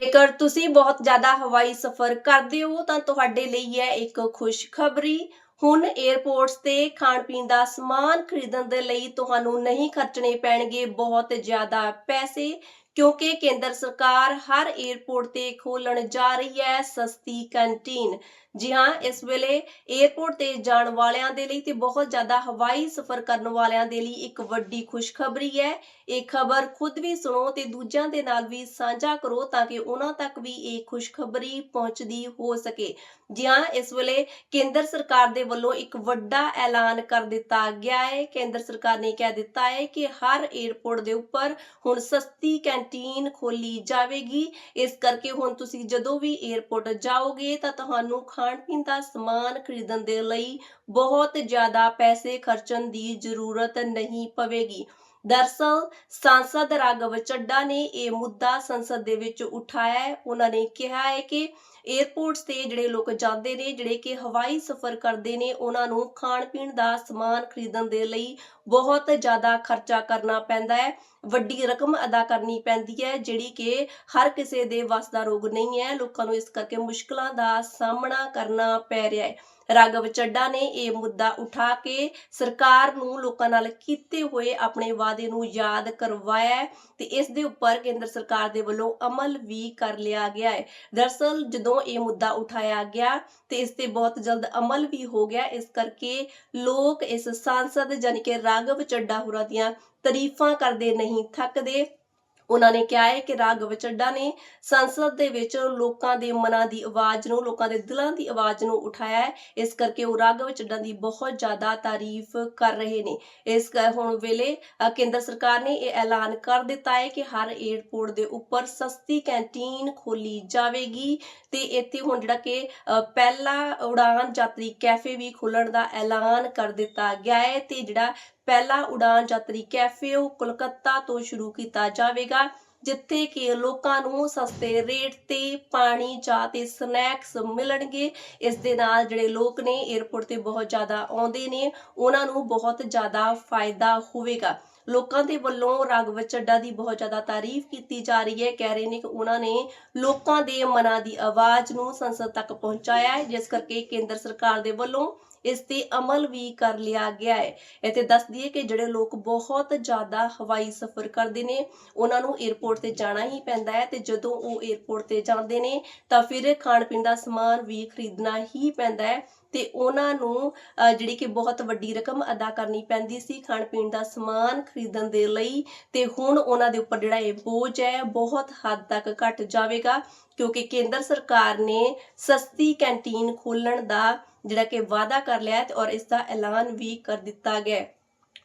ਜੇਕਰ ਤੁਸੀਂ ਬਹੁਤ ਜ਼ਿਆਦਾ ਹਵਾਈ ਸਫ਼ਰ ਕਰਦੇ ਹੋ, ਤਾਂ ਤੁਹਾਡੇ ਲਈ ਹੈ ਇੱਕ ਖੁਸ਼ਖਬਰੀ। ਹੁਣ 에ਅਰਪੋਰਟਸ ਤੇ ਖਾਣ ਪੀਣ ਦਾ ਸਮਾਨ ਖਰੀਦਣ ਦੇ ਲਈ ਤੁਹਾਨੂੰ ਨਹੀਂ ਖਰਚਣੇ ਪੈਣਗੇ ਬਹੁਤ ਜ਼ਿਆਦਾ ਪੈਸੇ, ਕਿਉਂਕਿ ਕੇਂਦਰ ਸਰਕਾਰ ਹਰ 에ਅਰਪੋਰਟ ਤੇ ਖੋਲਣ ਜਾ ਰਹੀ ਹੈ ਸਸਤੀ ਕੰਟੀਨ ਜੀ ਹਾਂ, ਇਸ ਵੇਲੇ 에어ਪੋਰਟ ਤੇ ਜਾਣ ਵਾਲਿਆਂ ਦੇ ਲਈ ਤੇ ਬਹੁਤ ਜ਼ਿਆਦਾ ਹਵਾਈ ਸਫ਼ਰ ਕਰਨ ਵਾਲਿਆਂ ਦੇ ਲਈ ਇੱਕ ਵੱਡੀ ਖੁਸ਼ਖਬਰੀ ਹੈ। ਇਹ ਖਬਰ ਖੁਦ ਵੀ ਸੁਣੋ ਤੇ ਦੂਜਿਆਂ ਦੇ ਨਾਲ ਵੀ ਸਾਂਝਾ ਕਰੋ ਤਾਂ ਕਿ ਉਹਨਾਂ ਤੱਕ ਵੀ ਇਹ ਖੁਸ਼ਖਬਰੀ ਪਹੁੰਚਦੀ ਹੋ ਸਕੇ। ਜੀ ਹਾਂ, ਇਸ ਵੇਲੇ ਕੇਂਦਰ ਸਰਕਾਰ ਦੇ ਵੱਲੋਂ ਇੱਕ ਵੱਡਾ ਐਲਾਨ ਕਰ ਦਿੱਤਾ ਗਿਆ ਹੈ। ਕੇਂਦਰ ਸਰਕਾਰ ਨੇ ਕਹਿ ਦਿੱਤਾ ਹੈ ਕਿ ਹਰ 에어ਪੋਰਟ ਦੇ ਉੱਪਰ ਹੁਣ ਸਸਤੀ ਕੈਂਟੀਨ ਖੋਲੀ ਜਾਵੇਗੀ। ਇਸ ਕਰਕੇ ਹੁਣ ਤੁਸੀਂ ਜਦੋਂ ਵੀ 에어ਪੋਰਟ ਜਾਓਗੇ ਤਾਂ ਤੁਹਾਨੂੰ ਖਾਣ ਪੀਣ ਦਾ ਸਮਾਨ ਖਰੀਦਣ ਦੇ ਲਈ ਬਹੁਤ ਜ਼ਿਆਦਾ ਪੈਸੇ ਖਰਚਣ ਦੀ ਜ਼ਰੂਰਤ ਨਹੀਂ ਪਵੇਗੀ। ਦਰਸਲ, ਸਾਂਸਦ ਰਾਘਵ ਚੱਡਾ ਨੇ ਇਹ ਮੁੱਦਾ ਸੰਸਦ ਦੇ ਵਿੱਚ ਉਠਾਇਆ ਹੈ। ਉਹਨਾਂ ਨੇ ਕਿਹਾ ਹੈ ਕਿ 에ਅਰਪੋਰਟਸ ਤੇ ਜਿਹੜੇ ਲੋਕ ਜਾਂਦੇ ਨੇ, ਜਿਹੜੇ ਕਿ ਹਵਾਈ ਸਫ਼ਰ ਕਰਦੇ ਨੇ, ਉਹਨਾਂ ਨੂੰ ਖਾਣ ਪੀਣ ਦਾ ਸਮਾਨ ਖਰੀਦਣ ਦੇ ਲਈ ਬਹੁਤ ਜ਼ਿਆਦਾ ਖਰਚਾ ਕਰਨਾ ਪੈਂਦਾ ਹੈ। ਵੱਡੀ ਰਕਮ ਅਦਾ ਕਰਨੀ ਪੈਂਦੀ ਹੈ, ਜਿਹੜੀ ਕਿ ਹਰ ਕਿਸੇ ਦੇ ਵੱਸ ਦਾ ਰੋਗ ਨਹੀਂ ਹੈ। ਲੋਕਾਂ ਨੂੰ ਇਸ ਕਰਕੇ ਮੁਸ਼ਕਲਾਂ ਦਾ ਸਾਹਮਣਾ ਕਰਨਾ ਪੈ ਰਿਹਾ ਹੈ। ਰਾਘਵ ਚੱਡਾ ਨੇ ਇਹ ਮੁੱਦਾ ਉਠਾ ਕੇ ਸਰਕਾਰ ਨੂੰ ਲੋਕਾਂ ਨਾਲ ਕੀਤੇ ਹੋਏ ਆਪਣੇ ਵਾਅਦੇ ਨੂੰ ਯਾਦ ਕਰਵਾਇਆ ਤੇ ਇਸ ਦੇ ਉੱਪਰ ਕੇਂਦਰ ਸਰਕਾਰ ਦੇ ਵੱਲੋਂ ਅਮਲ ਵੀ ਕਰ ਲਿਆ ਗਿਆ ਹੈ। ਦਰਸਲ ਜਦੋਂ ਇਹ ਮੁੱਦਾ ਉਠਾਇਆ ਗਿਆ ਤੇ ਇਸ ਤੇ ਬਹੁਤ ਜਲਦ ਅਮਲ ਵੀ ਹੋ ਗਿਆ। ਇਸ ਕਰਕੇ ਲੋਕ ਇਸ ਸੰਸਦ ਜਾਨੀ ਕਿ ਰਾਘਵ ਚੱਡਾ ਹੋਰਾਂ ਦੀਆਂ ਤਾਰੀਫਾਂ ਕਰਦੇ ਨਹੀਂ, ਥੱਕਦੇ। ਉਹਨਾਂ ਨੇ ਕਿਹਾ ਹੈ ਕਿ ਰਾਘਵ ਚੱਡਾ ਨੇ ਸੰਸਦ ਦੇ ਵਿੱਚ ਲੋਕਾਂ ਦੇ ਮਨਾਂ ਦੀ ਆਵਾਜ਼ ਨੂੰ, ਲੋਕਾਂ ਦੇ ਦਿਲਾਂ ਦੀ ਆਵਾਜ਼ ਨੂੰ ਉਠਾਇਆ ਹੈ। ਇਸ ਕਰਕੇ ਉਹ ਰਾਘਵ ਚੱਡਾ ਦੀ ਬਹੁਤ ਜ਼ਿਆਦਾ ਤਾਰੀਫ ਕਰ ਰਹੇ ਨੇ। ਇਸ ਹੁਣ ਵੇਲੇ ਕੇਂਦਰ ਸਰਕਾਰ ਨੇ ਇਹ ਐਲਾਨ ਕਰ ਦਿੱਤਾ ਹੈ ਕਿ ਹਰ 에ਅਰਪੋਰਟ ਦੇ ਉੱਪਰ ਸਸਤੀ ਕੈਂਟੀਨ ਖੋਲੀ ਜਾਵੇਗੀ ਤੇ ਇੱਥੇ ਹੁਣ ਜਿਹੜਾ ਕਿ ਪਹਿਲਾ ਉਡਾਨ ਯਾਤਰੀ ਕੈਫੇ ਵੀ ਖੋਲਣ ਦਾ ਐਲਾਨ ਕਰ ਦਿੱਤਾ ਗਿਆ ਹੈ ਤੇ ਜਿਹੜਾ ਪਹਿਲਾ ਉਡਾਨ ਯਾਤਰੀ ਕੈਫੇ ਉਹ ਕੋਲਕਾਤਾ ਤੋਂ ਸ਼ੁਰੂ ਕੀਤਾ ਜਾਵੇਗਾ, ਜਿੱਥੇ ਕਿ ਲੋਕਾਂ ਨੂੰ ਸਸਤੇ ਰੇਟ ਤੇ ਪਾਣੀ ਚਾਹ ਤੇ ਸਨੈਕਸ ਮਿਲਣਗੇ। ਇਸ ਦੇ ਨਾਲ ਜਿਹੜੇ ਲੋਕ ਨੇ 에ਅਰਪੋਰਟ ਤੇ ਬਹੁਤ ਜ਼ਿਆਦਾ ਆਉਂਦੇ ਨੇ, ਉਹਨਾਂ ਨੂੰ ਬਹੁਤ ਜ਼ਿਆਦਾ ਫਾਇਦਾ ਹੋਵੇਗਾ। ਲੋਕਾਂ ਦੇ ਵੱਲੋਂ ਰਾਘਵ ਚੱਡਾ ਦੀ ਬਹੁਤ ਜ਼ਿਆਦਾ ਤਾਰੀਫ ਕੀਤੀ ਜਾ ਰਹੀ ਹੈ। ਕਹਿ ਰਹੇ ਨੇ ਕਿ ਉਹਨਾਂ ਨੇ ਲੋਕਾਂ ਦੇ ਮਨਾਂ ਦੀ ਆਵਾਜ਼ ਨੂੰ ਸੰਸਦ ਤੱਕ ਪਹੁੰਚਾਇਆ ਹੈ, ਜਿਸ ਕਰਕੇ ਕੇਂਦਰ ਸਰਕਾਰ ਦੇ ਵੱਲੋਂ ਇਸ ਤੇ ਅਮਲ ਵੀ ਕਰ ਲਿਆ ਗਿਆ ਹੈ। ਇੱਥੇ ਦੱਸ ਦਈਏ ਕਿ ਜਿਹੜੇ ਲੋਕ ਬਹੁਤ ਜ਼ਿਆਦਾ ਹਵਾਈ ਸਫ਼ਰ ਕਰਦੇ ਨੇ, ਉਹਨਾਂ ਨੂੰ 에ਅਰਪੋਰਟ ਤੇ ਜਾਣਾ ਹੀ ਪੈਂਦਾ ਹੈ ਤੇ ਜਦੋਂ ਉਹ 에ਅਰਪੋਰਟ ਤੇ ਜਾਂਦੇ ਨੇ ਤਾਂ ਫਿਰ ਖਾਣ ਪੀਣ ਦਾ ਸਮਾਨ ਵੀ ਖਰੀਦਣਾ ਹੀ ਪੈਂਦਾ ਹੈ। ਤੇ ਉਹਨਾਂ ਨੂੰ ਜਿਹੜੀ ਕਿ ਬਹੁਤ ਵੱਡੀ ਰਕਮ ਅਦਾ ਕਰਨੀ ਪੈਂਦੀ ਸੀ ਖਾਣ ਪੀਣ ਦਾ ਸਮਾਨ ਖਰੀਦਣ ਦੇ ਲਈ, ਤੇ ਹੁਣ ਉਹਨਾਂ ਦੇ ਉੱਪਰ ਜਿਹੜਾ ਇਹ ਬੋਝ ਹੈ, ਬਹੁਤ ਹੱਦ ਤੱਕ ਘਟ ਜਾਵੇਗਾ, ਕਿਉਂਕਿ ਕੇਂਦਰ ਸਰਕਾਰ ਨੇ ਸਸਤੀ ਕੈਂਟੀਨ ਖੋਲਣ ਦਾ ਜਿਹੜਾ ਕਿ ਵਾਅਦਾ ਕਰ ਲਿਆ ਹੈ ਤੇ ਔਰ ਇਸ ਦਾ ਐਲਾਨ ਵੀ ਕਰ ਦਿੱਤਾ ਗਿਆ ਹੈ।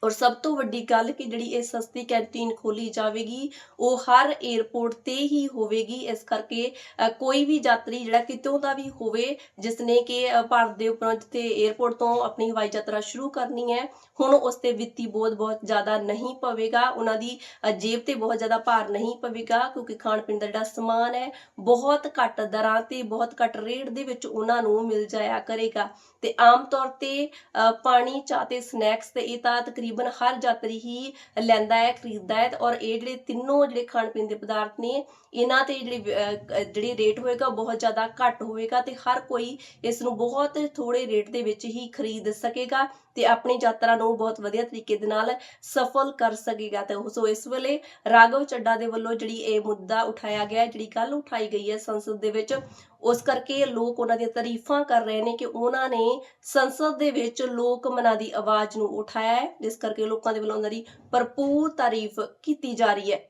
ਔਰ ਸਭ ਤੋਂ ਵੱਡੀ ਗੱਲ ਕਿ ਜਿਹੜੀ ਇਹ ਸਸਤੀ ਕੈਂਟੀਨ ਖੋਲੀ ਜਾਵੇਗੀ ਉਹ ਹਰ 에ਅਰਪੋਰਟ ਤੇ ਹੀ ਹੋਵੇਗੀ। ਇਸ ਕਰਕੇ ਕੋਈ ਵੀ ਯਾਤਰੀ ਜਿਹੜਾ ਕਿਤੋਂ ਦਾ ਵੀ ਹੋਵੇ ਜਿਸ ਨੇ ਕਿ ਭਾਰਤ ਦੇ ਉੱਪਰੋਂ ਜਿੱਥੇ 에ਅਰਪੋਰਟ ਤੋਂ ਆਪਣੀ ਹਵਾਈ ਯਾਤਰਾ ਸ਼ੁਰੂ ਕਰਨੀ ਹੈ ਹੁਣ ਉਸ ਤੇ ਵਿੱਤੀ ਬੋਝ ਬਹੁਤ ਜ਼ਿਆਦਾ ਨਹੀਂ ਪਵੇਗਾ। ਉਹਨਾਂ ਦੀ ਜੇਬ ਤੇ ਬਹੁਤ ਜ਼ਿਆਦਾ ਭਾਰ ਨਹੀਂ ਪਵੇਗਾ ਕਿਉਂਕਿ ਖਾਣ ਪੀਣ ਦਾ ਜਿਹੜਾ ਸਮਾਨ ਹੈ ਬਹੁਤ ਘੱਟ ਦਰਾਂ ਤੇ ਬਹੁਤ ਘੱਟ ਰੇਟ ਦੇ ਵਿੱਚ ਉਹਨਾਂ ਨੂੰ ਮਿਲ ਜਾਇਆ ਕਰੇਗਾ। ਤੇ ਆਮ ਤੌਰ ਤੇ ਅ, ਪਾਣੀ ਚਾਹ ਤੇ ਸਨੈਕਸ ਤੇ ਇਹ ਤਾਂ ਤਕਰੀਬਨ ਹਰ ਯਾਤਰੀ ਹੀ ਲੈਂਦਾ ਹੈ, ਖਰੀਦਦਾ ਹੈ ਔਰ ਇਹ ਜਿਹੜੇ ਤਿੰਨੋਂ ਜਿਹੜੇ ਖਾਣ ਪੀਣ ਦੇ ਪਦਾਰਥ ਨੇ, ਇਹਨਾਂ ਤੇ ਜਿਹੜੀ ਜਿਹੜੀ ਰੇਟ ਹੋਏਗਾ ਬਹੁਤ ਜ਼ਿਆਦਾ ਘੱਟ ਹੋਵੇਗਾ ਤੇ ਹਰ ਕੋਈ ਇਸ ਨੂੰ ਬਹੁਤ ਥੋੜੇ ਰੇਟ ਦੇ ਵਿੱਚ ਹੀ ਖਰੀਦ ਸਕੇਗਾ ਤੇ ਆਪਣੀ ਯਾਤਰਾ ਨੂੰ ਬਹੁਤ ਵਧੀਆ ਤਰੀਕੇ ਦੇ ਨਾਲ ਸਫਲ ਕਰ ਸਕੇਗਾ ਤੇ ਸੋ ਇਸ ਵੇਲੇ ਰਾਘਵ ਚੱਡਾ ਦੇ ਵੱਲੋਂ ਜਿਹੜੀ ਇਹ ਮੁੱਦਾ ਉਠਾਇਆ ਗਿਆ ਜਿਹੜੀ ਗੱਲ ਉਠਾਈ ਗਈ ਹੈ ਸੰਸਦ ਦੇ ਵਿੱਚ ਉਸ ਕਰਕੇ ਲੋਕ ਉਹਨਾਂ ਦੀਆਂ ਤਾਰੀਫਾਂ ਕਰ ਰਹੇ ਨੇ ਕਿ ਉਹਨਾਂ ਨੇ ਸੰਸਦ ਦੇ ਵਿੱਚ ਲੋਕ ਮਨਾਂ ਦੀ ਆਵਾਜ਼ ਨੂੰ ਉਠਾਇਆ ਹੈ, ਜਿਸ ਕਰਕੇ ਲੋਕਾਂ ਦੇ ਵੱਲੋਂ ਉਹਨਾਂ ਦੀ ਭਰਪੂਰ ਤਾਰੀਫ ਕੀਤੀ ਜਾ ਰਹੀ ਹੈ।